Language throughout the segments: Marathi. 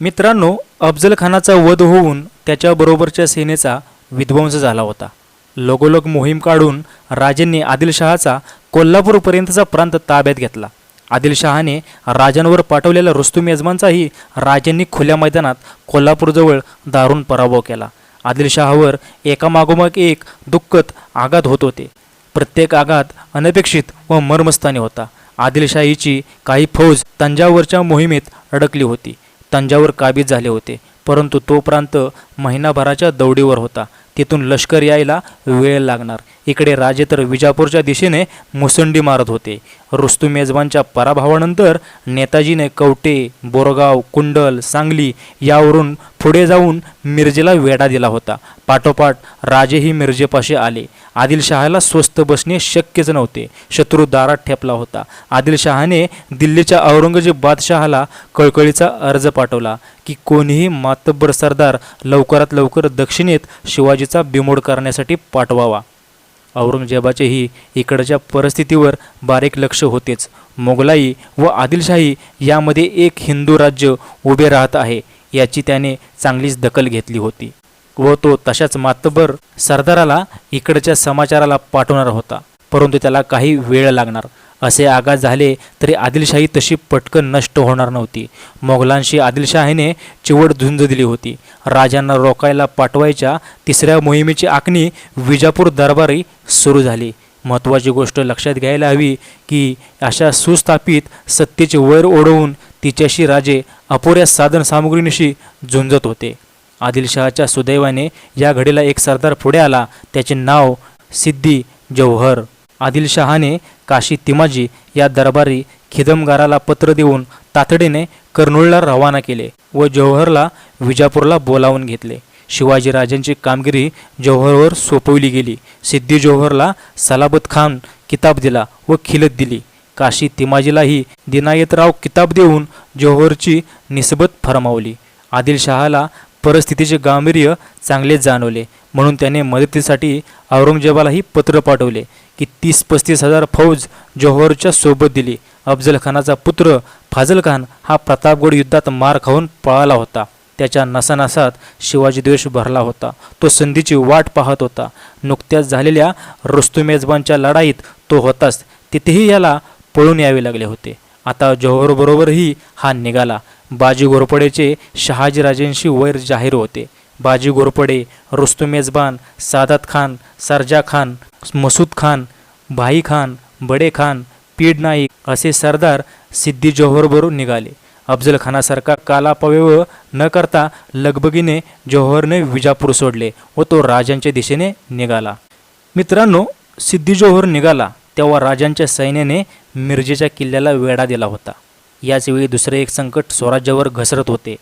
मित्रांनो अफजलखानाचा वध होऊन त्याच्याबरोबरच्या सेनेचा विध्वंस झाला होता. लगोलग मोहीम काढून राजांनी आदिलशहाचा कोल्हापूरपर्यंतचा प्रांत ताब्यात घेतला. आदिलशहाने राजांवर पाठवलेल्या रुस्तुम यजमानचाही राजांनी खुल्या मैदानात कोल्हापूरजवळ दारुण पराभव केला. आदिलशहावर एकामागोमाग एक दुःखद आघात होत होते. प्रत्येक आघात अनपेक्षित व मर्मस्थानी होता. आदिलशाहीची काही फौज तंजावरच्या मोहिमेत अडकली होती. तंजावर काबीज झाले होते. परंतु तो प्रांत महिनाभराच्या दौडीवर होता. तिथून लष्कर यायला वेळ लागणार. इकडे राजे तर विजापूरच्या दिशेने मुसंडी मारत होते. रुस्तू मेजबानच्या पराभवानंतर नेताजीने कवटे बोरगाव कुंडल सांगली यावरून पुढे जाऊन मिरजेला वेढा दिला होता. पाठोपाठ राजेही मिरजेपाशी आले. आदिलशहाला स्वस्त बसणे शक्यच नव्हते. शत्रू दारात ठेपला होता. आदिलशहाने दिल्लीच्या औरंगजेब बादशहाला कळकळीचा अर्ज पाठवला की कोणीही मातब्बर सरदार लवकरात लवकर दक्षिणेत शिवाजीचा बिमोड करण्यासाठी पाठवावा. औरंगजेबाचेही इकडच्या परिस्थितीवर बारीक लक्ष होतेच. मोगलाई व आदिलशाही यामध्ये एक हिंदू राज्य उभे राहत आहे याची त्याने चांगलीच दखल घेतली होती व तो तशाच मातबर सरदाराला इकडच्या समाचाराला पाठवणार होता. परंतु त्याला काही वेळ लागणार. असे आघात झाले तरी आदिलशाही तशी पटकन नष्ट होणार नव्हती. मोगलांशी आदिलशाहीने चिवड झुंज दिली होती. राजांना रोकायला पाठवायच्या तिसऱ्या मोहिमेची आखणी विजापूर दरबारी सुरू झाली. महत्त्वाची गोष्ट लक्षात घ्यायला हवी की अशा सुस्थापित सत्तेचे वैर ओढवून तिच्याशी राजे अपुऱ्या साधनसामुग्रीनिशी झुंजत होते. आदिलशहाच्या सुदैवाने या घडीला एक सरदार पुढे आला त्याचे नाव सिद्धी जौहर. आदिलशहाने काशी तिमाजी या दरबारी खिदमगाराला पत्र देऊन तातडीने कर्नूलला रवाना केले व जौहरला विजापूरला बोलावून घेतले. शिवाजीराजांची कामगिरी जौहरवर सोपवली गेली. सिद्धी जौहरला सलाबत खान किताब दिला व खिलत दिली. काशी तिमाजीलाही दिनायतराव किताब देऊन जौहरची निस्बत फरमावली. आदिलशहाला परिस्थितीचे गांभीर्य चांगलेच जाणवले म्हणून त्याने मदतीसाठी औरंगजेबालाही पत्र पाठवले. की तीस पस्तीस हजार फौज जौहरच्या सोबत दिली. अफजल खानाचा पुत्र फाजल खान हा प्रतापगड युद्धात मार खाऊन पळाला होता. त्याच्या नसानसात शिवाजी द्वेष भरला होता. तो संधीची वाट पाहत होता. नुकत्याच झालेल्या रुस्तुमेजबानच्या लढाईत तो होताच. तिथेही याला पळून यावे लागले होते. आता जौहरबरोबरही हा निघाला. बाजी घोरपडेचे शहाजीराजेंशी वैर जाहीर होते. बाजी गोरपडे रुस्तु मेजबान सादात खान सरजा खान मसूद खान भाई खान बडे खान पीड नाईक असे सरदार सिद्धी जौहरबरोबर निघाले. अफजल खानासारखा कालापव्यव न करता लगबगीने जौहरने विजापूर सोडले व तो राजांच्या दिशेने निघाला. मित्रांनो सिद्धी जोहर निघाला तेव्हा राजांच्या सैन्याने मिरजेच्या किल्ल्याला वेढा दिला होता. याचवेळी दुसरे एक संकट स्वराज्यावर घसरत होते.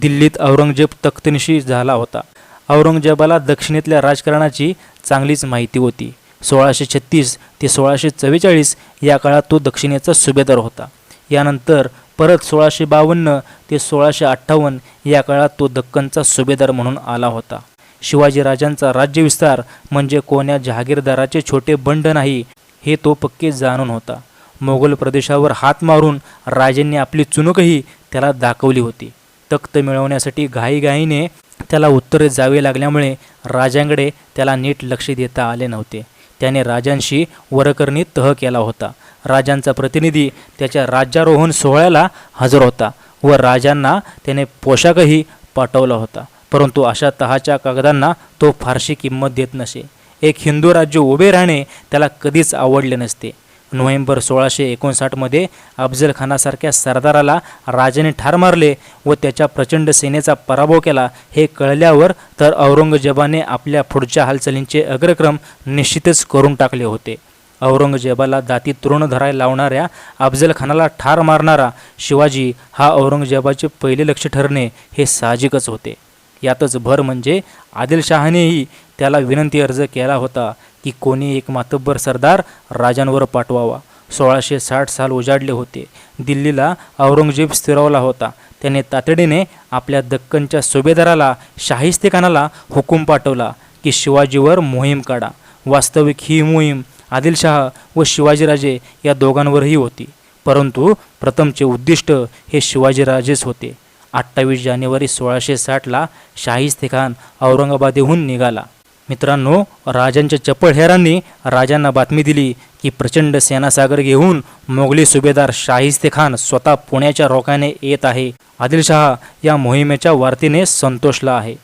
दिल्लीत औरंगजेब तख्तनिशी झाला होता. औरंगजेबाला दक्षिणेतल्या राजकारणाची चांगलीच माहिती होती. सोळाशे छत्तीस ते सोळाशे चव्वेचाळीस या काळात तो दक्षिणेचा सुभेदार होता. यानंतर परत सोळाशे बावन्न ते सोळाशे अठ्ठावन्न या काळात तो दक्कनचा सुभेदार म्हणून आला होता. शिवाजीराजांचा राज्यविस्तार म्हणजे कोण्या जहागीरदाराचे छोटे बंड नाही हे तो पक्के जाणून होता. मोगल प्रदेशावर हात मारून राजांनी आपली चुनूकही त्याला दाखवली होती. तख्त मिळवण्यासाठी घाईघाईने त्याला उत्तरे जावे लागल्यामुळे राजांकडे त्याला नीट लक्ष देता आले नव्हते. त्याने राजांशी वरकरणी तह केला होता. राजांचा प्रतिनिधी त्याच्या राज्यारोहण सोहळ्याला हजर होता व राजांना त्याने पोशाखही पाठवला होता. परंतु अशा तहाच्या कागदांना तो फारशी किंमत देत नसे. एक हिंदू राज्य उभे राहणे त्याला कधीच आवडले नसते. नोव्हेंबर सोळाशे एकोणसाठमध्ये अफजलखानासारख्या सरदाराला राजाने ठार मारले व त्याच्या प्रचंड सेनेचा पराभव केला हे कळल्यावर तर औरंगजेबाने आपल्या पुढच्या हालचालींचे अग्रक्रम निश्चितच करून टाकले होते. औरंगजेबाला दाती तृण धरायला लावणाऱ्या अफजलखानाला ठार मारणारा शिवाजी हा औरंगजेबाचे पहिले लक्ष ठरणे हे साहजिकच होते. यातच भर म्हणजे आदिलशहानेही त्याला विनंती अर्ज केला होता की कोणी एक मातब्बर सरदार राजांवर पाठवावा. सोळाशे साठ साल उजाडले होते. दिल्लीला औरंगजेब स्थिरवला होता. त्याने तातडीने आपल्या दक्कनच्या सुभेदाराला शाहिस्तेखानाला हुकूम पाठवला की शिवाजीवर मोहीम काढा. वास्तविक ही मोहीम आदिलशाह व शिवाजीराजे या दोघांवरही होती. परंतु प्रथमचे उद्दिष्ट हे शिवाजीराजेच होते. अठ्ठावीस जानेवारी सोळाशे साठला शाहिस्तेखान औरंगाबादेहून निघाला. मित्रांनो राजांच्या चपळहेरांनी राजांना बातमी दिली की प्रचंड सेनासागर घेऊन मोगली सुभेदार शाहिस्ते खान स्वतः पुण्याच्या रोखाने येत आहे. आदिलशहा या मोहिमेच्या वार्तीने संतोषला आहे.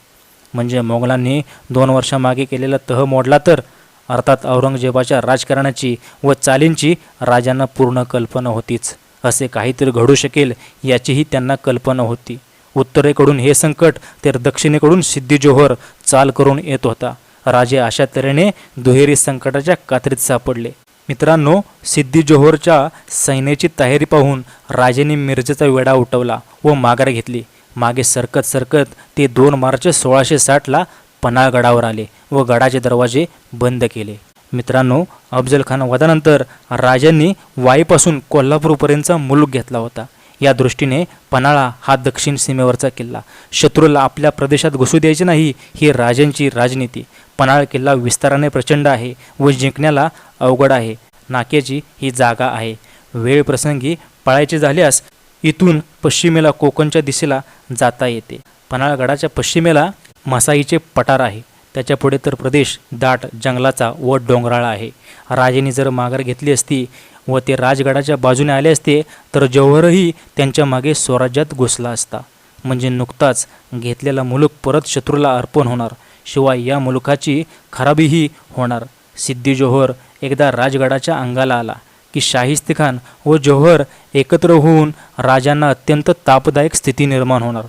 म्हणजे मोगलांनी दोन वर्षामागे केलेला तह मोडला तर अर्थात औरंगजेबाच्या राजकारणाची व चालींची राजांना पूर्ण कल्पना होतीच. असे काहीतरी घडू शकेल याचीही त्यांना कल्पना होती. उत्तरेकडून हे संकट तर दक्षिणेकडून सिद्धी जोहर चाल करून येत होता. राजे अशा तऱ्हेने दुहेरी संकटाच्या कात्रीत सापडले. मित्रांनो सिद्धी जोहरच्या सैन्याची तयारी पाहून राजेने मिरजेचा वेढा उठवला व माघार घेतली. मागे सरकत सरकत ते दोन मार्च सोळाशे साठला पन्हाळगडावर आले व गडाचे दरवाजे बंद केले. मित्रांनो अफजल खान वधानंतर राजांनी वाईपासून कोल्हापूरपर्यंतचा मुलूक घेतला होता. या दृष्टीने पन्हाळा हा दक्षिण सीमेवरचा किल्ला. शत्रूला आपल्या प्रदेशात घुसू द्यायचे नाही ही राजांची राजनीती. पन्हाळ किल्ला विस्ताराने प्रचंड आहे व जिंकण्याला अवघड आहे. नाक्याची ही जागा आहे. वेळ प्रसंगी पळायचे झाल्यास इथून पश्चिमेला कोकणच्या दिशेला जाता येते. पन्हाळगडाच्या पश्चिमेला मसाईचे पठार आहे. त्याच्या पुढे तर प्रदेश दाट जंगलाचा व डोंगराळा आहे. राजेने जर माघार घेतली असती व ते राजगडाच्या बाजूने आले असते तर जौहरही त्यांच्या मागे स्वराज्यात घुसला असता. म्हणजे नुकताच घेतलेला मुलूक परत शत्रूला अर्पण होणार. शिवाय या मुलुखाची खराबीही होणार. सिद्धी जोहर एकदा राजगडाच्या अंगाला आला की शाहिस्तखान व जोहर एकत्र होऊन राजांना अत्यंत तापदायक स्थिती निर्माण होणार.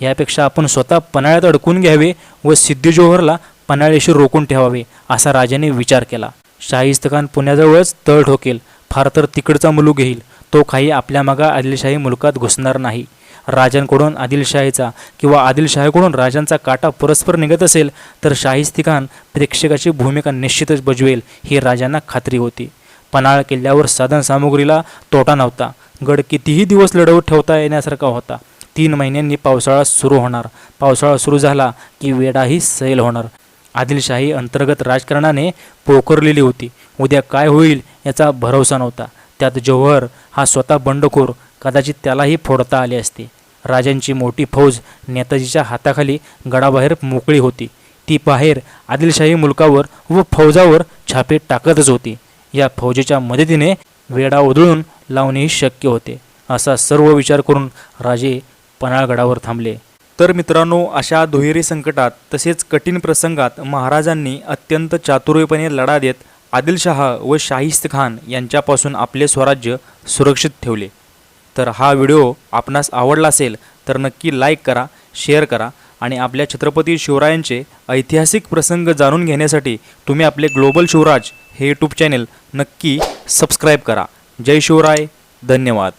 यापेक्षा आपण स्वतः पन्हाळ्यात अडकून घ्यावे व सिद्धी जोहरला पन्हाळ्याशी रोखून ठेवावे असा राजाने विचार केला. शाहिस्तखान पुण्याजवळच तळ ठोकेल. फार तर तिकडचा मुलूक घेईल तो काही आपल्या मागा आदिलशाही मुलकात घुसणार नाही. राजांकडून आदिलशाहीचा किंवा आदिलशाहीकडून राजांचा काटा परस्पर निघत असेल तर शाहिस्तेखान प्रेक्षकाची भूमिका निश्चितच बजवेल ही राजांना खात्री होती. पन्हाळ किल्ल्यावर साधनसामुग्रीला तोटा नव्हता. गड कितीही दिवस लढवत ठेवता येण्यासारखा होता. तीन महिन्यांनी पावसाळा सुरू होणार. पावसाळा सुरू झाला की वेडाही सैल होणार. आदिलशाही अंतर्गत राजकारणाने पोखरलेली होती. उद्या काय होईल याचा भरवसा नव्हता. त्यात जौहर हा स्वतः बंडखोर कदाचित त्यालाही फोडता आले असते. राजांची मोठी फौज नेताजीच्या हाताखाली गडाबाहेर मोकळी होती. ती बाहेर आदिलशाही मुलकावर व फौजावर छापे टाकतच होती. या फौजेच्या मदतीने वेडा उधळून लावणेही शक्य होते असा सर्व विचार करून राजे पन्हाळगडावर थांबले. तर मित्रांनो अशा दुहेरी संकटात तसेच कठीण प्रसंगात महाराजांनी अत्यंत चातुर्यपणे लढा देत आदिलशाह व शाहिस्त खान यांच्यापासून आपले स्वराज्य सुरक्षित ठेवले. तर हा व्हिडिओ आपणास आवडला असेल तर नक्की लाईक करा शेअर करा आणि आपल्या छत्रपती शिवरायांचे ऐतिहासिक प्रसंग जाणून घेण्यासाठी तुम्ही आपले ग्लोबल शिवराज हे यूट्यूब चॅनेल नक्की सबस्क्राईब करा. जय शिवराय. धन्यवाद.